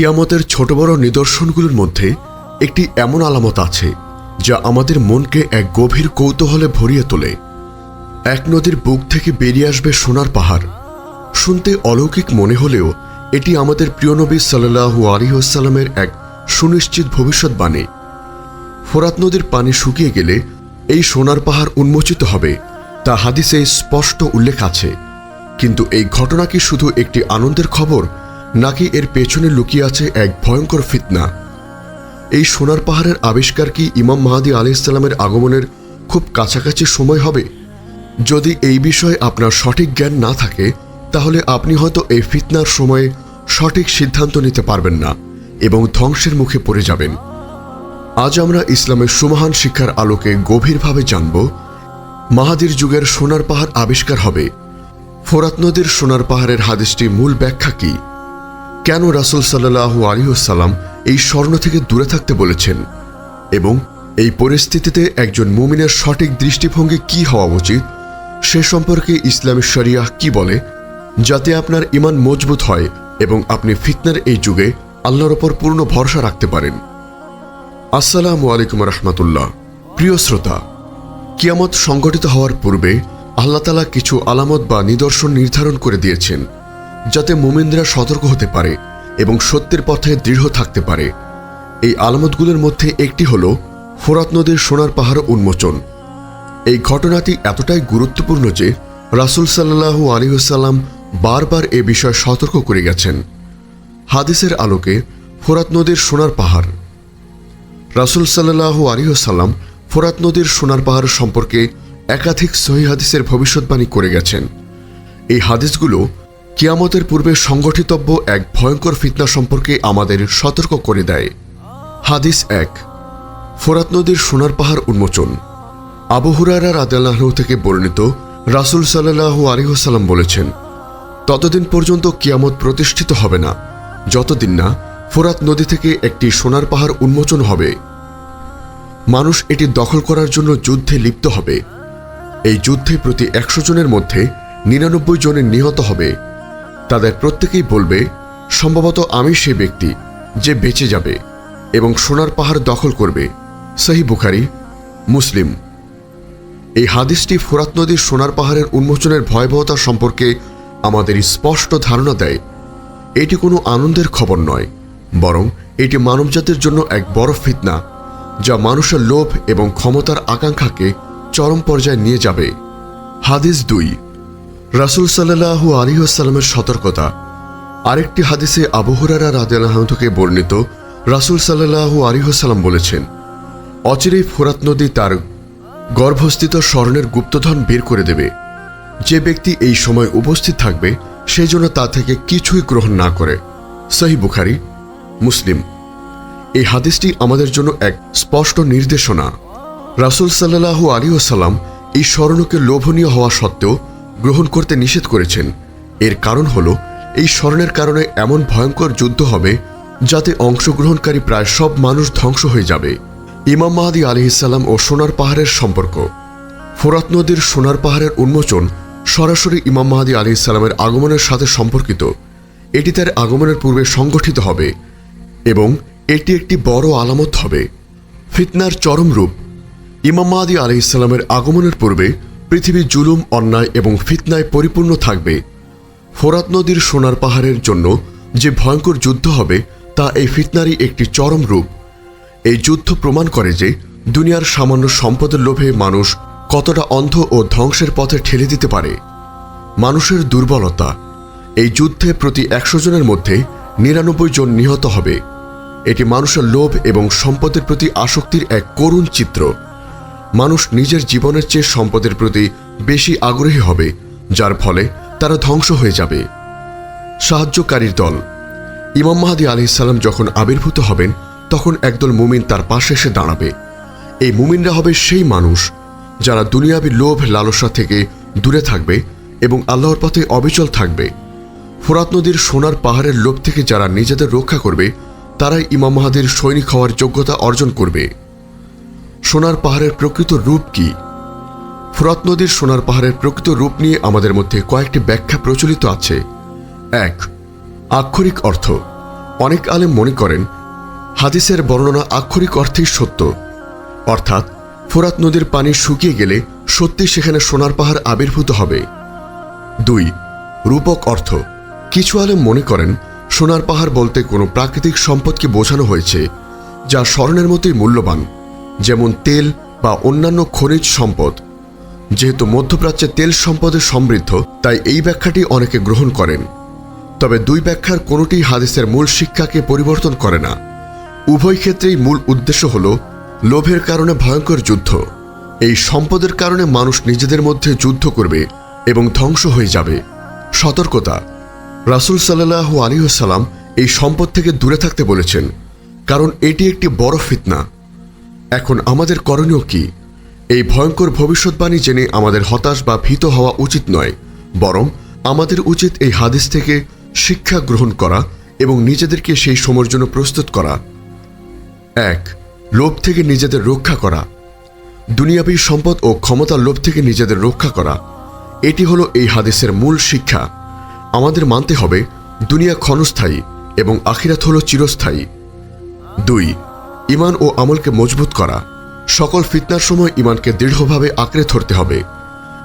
কিয়ামতের ছোট বড় নিদর্শনগুলোর মধ্যে একটি এমন আলামত আছে, যা আমাদের মনকে এক গভীর কৌতূহলে ভরিয়ে তোলে। এক নদীর বুক থেকে বেরিয়ে আসবে সোনার পাহাড়। শুনতে অলৌকিক মনে হলেও এটি আমাদের প্রিয় নবী সাল্লাহু আলিহাসাল্লামের এক সুনিশ্চিত ভবিষ্যৎবাণী। ফোরাত নদীর পানি শুকিয়ে গেলে এই সোনার পাহাড় উন্মোচিত হবে, তা হাদিসে স্পষ্ট উল্লেখ আছে। কিন্তু এই ঘটনা কি শুধু একটি আনন্দের খবর নাকি এর পেছনে লুকিয়ে আছে এক ভয়ঙ্কর ফিতনা? এই সোনার পাহাড়ের আবিষ্কার কি ইমাম মাহাদি আলি ইসলামের আগমনের খুব কাছাকাছি সময় হবে? যদি এই বিষয়ে আপনার সঠিক জ্ঞান না থাকে, তাহলে আপনি হয়তো এই ফিতনার সময়ে সঠিক সিদ্ধান্ত নিতে পারবেন না এবং ধ্বংসের মুখে পড়ে যাবেন। আজ আমরা ইসলামের সুমহান শিক্ষার আলোকে গভীরভাবে জানব, মাহাদির যুগের সোনার পাহাড় আবিষ্কার হবে। ফোরাত নদীর সোনার পাহাড়ের হাদিসটি মূল ব্যাখ্যা কি? কেন রাসুল সাল্লাহ আলিহসাল্লাম এই স্বর্ণ থেকে দূরে থাকতে বলেছেন? এবং এই পরিস্থিতিতে একজন মুমিনের সঠিক দৃষ্টিভঙ্গি কি হওয়া উচিত? সে সম্পর্কে ইসলামী শরিয়াহ কি বলে? যাতে আপনার ইমান মজবুত হয় এবং আপনি ফিতনার এই যুগে আল্লাহর ওপর পূর্ণ ভরসা রাখতে পারেন। আসসালামু আলাইকুম রহমতুল্লাহ। প্রিয় শ্রোতা, কিয়ামত সংগঠিত হওয়ার পূর্বে আল্লাহ তালা কিছু আলামত বা নিদর্শন নির্ধারণ করে দিয়েছেন। যাতে মুমিনরা সতর্ক হতে পারে এবং সত্যের পথে দৃঢ় থাকতে পারে। এই আলামতগুলোর মধ্যে একটি হল ফোরাত নদীর সোনার পাহাড় উন্মোচন। এই ঘটনাটি এতটাই গুরুত্বপূর্ণ যে রাসুল সাল্লাহু আলিহাল্লাম বারবার এ বিষয়ে সতর্ক করে গেছেন। হাদিসের আলোকে ফোরাত নদীর সোনার পাহাড়। রাসুল সাল্লাহু আলিহাল্লাম ফোরাত নদীর সোনার পাহাড় সম্পর্কে একাধিক সহি হাদিসের ভবিষ্যৎবাণী করে গেছেন। এই হাদিসগুলো কিয়ামতের পূর্বে সংগঠিতব্য এক ভয়ঙ্কর ফিতনা সম্পর্কে আমাদের সতর্ক করে দেয়। হাদিস এক। ফোরাত নদীর সোনার পাহাড় উন্মোচন। আবু হুরারা রাদাল্লাহ থেকে বর্ণিত রাসুল সাল্লাহু আলিহাল্লাম বলেছেন, ততদিন পর্যন্ত কিয়ামত প্রতিষ্ঠিত হবে না। যতদিন না ফোরাত নদী থেকে একটি সোনার পাহাড় উন্মোচন হবে। মানুষ এটি দখল করার জন্য যুদ্ধে লিপ্ত হবে। এই যুদ্ধে প্রতি একশো জনের মধ্যে নিরানব্বই জনের নিহত হবে। তাদের প্রত্যেকেই বলবে, সম্ভবত আমি সে ব্যক্তি যে বেঁচে যাবে এবং সোনার পাহাড় দখল করবে। সাহি বুখারি, মুসলিম। এই হাদিসটি ফোরাত নদীর সোনার পাহাড়ের উন্মোচনের ভয়াবহতা সম্পর্কে আমাদের স্পষ্ট ধারণা দেয়। এটি কোনো আনন্দের খবর নয়, বরং এটি মানবজাতির জন্য এক বড় ফিতনা, যা মানুষের লোভ এবং ক্ষমতার আকাঙ্ক্ষাকে চরম পর্যায়ে নিয়ে যাবে। হাদিস দুই। রাসুল সাল্লাহু আলিহাস্লামের সতর্কতা। আরেকটি হাদিসে আবহরারা রাদেলাহ থেকে বর্ণিত রাসুল সাল্লাহু আলিহাস্লাম বলেছেন অচিরেই ফোরাত নদী তার গর্ভস্থিত স্বর্ণের গুপ্তধন বের করে দেবে। যে ব্যক্তি এই সময় উপস্থিত থাকবে সেই জন্য তা থেকে কিছুই গ্রহণ না করে। সহি বুখারি, মুসলিম। এই হাদিসটি আমাদের জন্য এক স্পষ্ট নির্দেশনা। রাসুল সাল্লাহু আলী ওসাল্লাম এই স্মরণকে লোভনীয় হওয়া সত্ত্বেও গ্রহণ করতে নিষেধ করেছেন। এর কারণ হল, এই স্মরণের কারণে এমন ভয়ঙ্কর যুদ্ধ হবে, যাতে অংশগ্রহণকারী প্রায় সব মানুষ ধ্বংস হয়ে যাবে। ইমাম মাহাদি আলিহিসাল্লাম ও সোনার পাহাড়ের সম্পর্ক। ফোরাত নদীর সোনার পাহাড়ের উন্মোচন সরাসরি ইমাম মাহাদি আলিহিসাল্লামের আগমনের সাথে সম্পর্কিত। এটি তার আগমনের পূর্বে সংগঠিত হবে এবং এটি একটি বড় আলামত হবে। ফিতনার চরম রূপ। ইমাম মাহাদি আলি ইসলামের আগমনের পূর্বে পৃথিবী জুলুম, অন্যায় এবং ফিতনায় পরিপূর্ণ থাকবে। ফোরাত নদীর সোনার পাহাড়ের জন্য যে ভয়ঙ্কর যুদ্ধ হবে, তা এই ফিতনারই একটি চরম রূপ। এই যুদ্ধ প্রমাণ করে যে দুনিয়ার সামান্য সম্পদের লোভে মানুষ কতটা অন্ধ ও ধ্বংসের পথে ঠেলে দিতে পারে। মানুষের দুর্বলতা, এই যুদ্ধে প্রতি একশো জনের মধ্যে নিরানব্বই জন নিহত হবে। এটি মানুষের লোভ এবং সম্পদের প্রতি আসক্তির এক করুণ চিত্র। মানুষ নিজের জীবনের চেয়ে সম্পদের প্রতি বেশি আগ্রহী হবে, যার ফলে তারা ধ্বংস হয়ে যাবে। সাহায্যকারীর দল। ইমাম মাহাদি আলি ইসাল্লাম যখন আবির্ভূত হবেন, তখন একদল মুমিন তার পাশে এসে দাঁড়াবে। এই মুমিনরা হবে সেই মানুষ যারা দুনিয়াবি লোভ, লালসা থেকে দূরে থাকবে এবং আল্লাহর পথে অবিচল থাকবে। ফোরাত নদীর সোনার পাহাড়ের লোভ থেকে যারা নিজেদের রক্ষা করবে, তারাই ইমাম মাহাদির সৈনিক হওয়ার যোগ্যতা অর্জন করবে। সোনার পাহাড়ের প্রকৃত রূপ কি? ফোরাত নদীর সোনার পাহাড়ের প্রকৃত রূপ নিয়ে আমাদের মধ্যে কয়েকটি ব্যাখ্যা প্রচলিত আছে। এক, আক্ষরিক অর্থ। অনেক আলেম মনে করেন, হাদিসের বর্ণনা আক্ষরিক অর্থেই সত্য। অর্থাৎ, ফোরাত নদীর পানি শুকিয়ে গেলে সত্যি সেখানে সোনার পাহাড় আবির্ভূত হবে। দুই, রূপক অর্থ। কিছু আলেম মনে করেন, সোনার পাহাড় বলতে কোনো প্রাকৃতিক সম্পদকে বোঝানো হয়েছে, যা স্মরণের মতোই মূল্যবান। যেমন তেল বা অন্যান্য খনিজ সম্পদ। যেহেতু মধ্যপ্রাচ্যে তেল সম্পদে সমৃদ্ধ, তাই এই ব্যাখ্যাটি অনেকে গ্রহণ করেন। তবে দুই ব্যাখ্যার কোনোটি হাদিসের মূল শিক্ষাকে পরিবর্তন করে না। উভয় ক্ষেত্রেই মূল উদ্দেশ্য হল লোভের কারণে ভয়ঙ্কর যুদ্ধ। এই সম্পদের কারণে মানুষ নিজেদের মধ্যে যুদ্ধ করবে এবং ধ্বংস হয়ে যাবে। সতর্কতা। রাসুল সাল্লাহু আলিহাসাল্লাম এই সম্পদ থেকে দূরে থাকতে বলেছেন, কারণ এটি একটি বড় ফিতনা। এখন আমাদের করণীয় কি? এই ভয়ঙ্কর ভবিষ্যৎবাণী জেনে আমাদের হতাশ বা ভীত হওয়া উচিত নয়, বরং আমাদের উচিত এই হাদিস থেকে শিক্ষা গ্রহণ করা এবং নিজেদেরকে সেই সময়ের জন্য প্রস্তুত করা। এক, লোভ থেকে নিজেদের রক্ষা করা। দুনিয়াবী সম্পদ ও ক্ষমতার লোভ থেকে নিজেদের রক্ষা করা। এটি হলো এই হাদিসের মূল শিক্ষা। আমাদের মানতে হবে, দুনিয়া ক্ষণস্থায়ী এবং আখিরাত হলো চিরস্থায়ী। দুই ইমান ও আমলকে মজবুত করা। সকল ফিতনার সময় ইমানকে দৃঢ়ভাবে আঁকড়ে ধরতে হবে।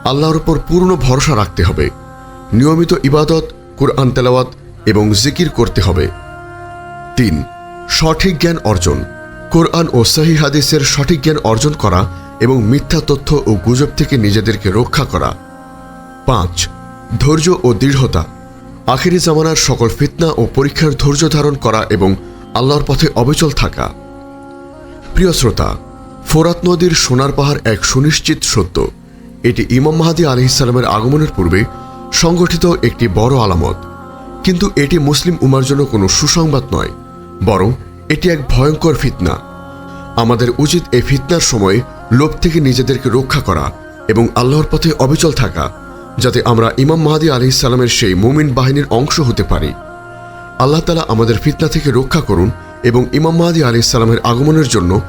আল্লাহর উপর পূর্ণ ভরসা রাখতে হবে। নিয়মিত ইবাদত, কোরআন তেলাওয়াত এবং জিকির করতে হবে। তিন, সঠিক জ্ঞান অর্জন। কোরআন ও সাহি হাদিসের সঠিক জ্ঞান অর্জন করা এবং মিথ্যা তথ্য ও গুজব থেকে নিজেদেরকে রক্ষা করা। পাঁচ, ধৈর্য ও দৃঢ়তা। আখিরি জামানার সকল ফিতনা ও পরীক্ষার ধৈর্য ধারণ করা এবং আল্লাহর পথে অবিচল থাকা। প্রিয় শ্রোতা, ফোরাত নদীর সোনার পাহাড় এক সুনিশ্চিত সত্য। এটি ইমাম মাহাদি আলহিসাল্লামের আগমনের পূর্বে সংগঠিত একটি বড় আলামত। কিন্তু এটি মুসলিম উমার জন্য কোনো সুসংবাদ নয়, বরং এটি এক ভয়ঙ্কর ফিতনা। আমাদের উচিত এই ফিতনার সময়ে লোভ থেকে নিজেদেরকে রক্ষা করা এবং আল্লাহর পথে অবিচল থাকা, যাতে আমরা ইমাম মাহাদি আলহিসাল্লামের সেই মুমিন বাহিনীর অংশ হতে পারি। আল্লাহ তালা আমাদের ফিতনা থেকে রক্ষা করুন এবং ইমাম মাহাদি আলহিসাল্লামের আগমনের জন্য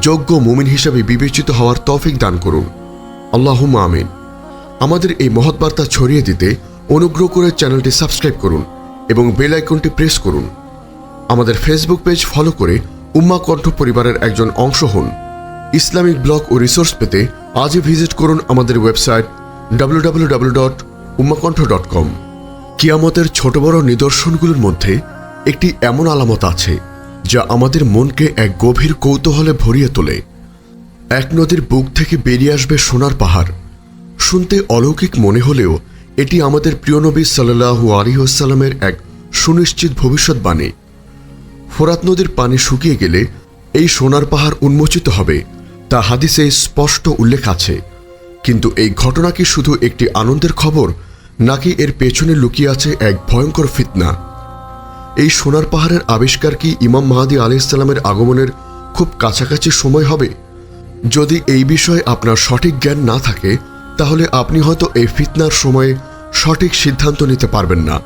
যোগ্য মুমিন হিসাবে বিবেচিত হওয়ার তৌফিক দান করুন। আল্লাহুম্মা আমিন। আমাদের এই মহৎ বার্তা ছড়িয়ে দিতে অনুগ্রহ করে চ্যানেলটি সাবস্ক্রাইব করুন এবং বেল আইকনটি প্রেস করুন। আমাদের ফেসবুক পেজ ফলো করে উম্মা কণ্ঠ পরিবারের একজন অংশ হন। ইসলামিক ব্লগ ও রিসোর্স পেতে আজই ভিজিট করুন আমাদের website W W W dot Ummakantha dot com কিয়ামতের ছোট বড় নিদর্শনগুলোর মধ্যে একটি এমন আলামত আছে। যা আমাদের মনকে এক গভীর কৌতূহলে ভরিয়ে তোলে। এক নদীর বুক থেকে বেরিয়ে আসবে সোনার পাহাড়। শুনতে অলৌকিক মনে হলেও এটি আমাদের প্রিয় নবী সাল্লাহু আলিহাসাল্লামের এক সুনিশ্চিত ভবিষ্যৎবাণী ফোরাত নদীর পানি শুকিয়ে গেলে এই সোনার পাহাড় উন্মোচিত হবে, তা হাদিসে স্পষ্ট উল্লেখ আছে। কিন্তু এই ঘটনা কি শুধু একটি আনন্দের খবর, নাকি এর পেছনে লুকিয়ে আছে এক ভয়ঙ্কর ফিতনা? এই সোনার পাহাড়ের আবিষ্কার কি ইমাম মাহাদি আলাইসাল্লামের আগমনের খুব কাছাকাছি সময় হবে? যদি এই বিষয়ে আপনার সঠিক জ্ঞান না থাকে, তাহলে আপনি হয়তো এই ফিতনার সময়ে সঠিক সিদ্ধান্ত নিতে পারবেন না।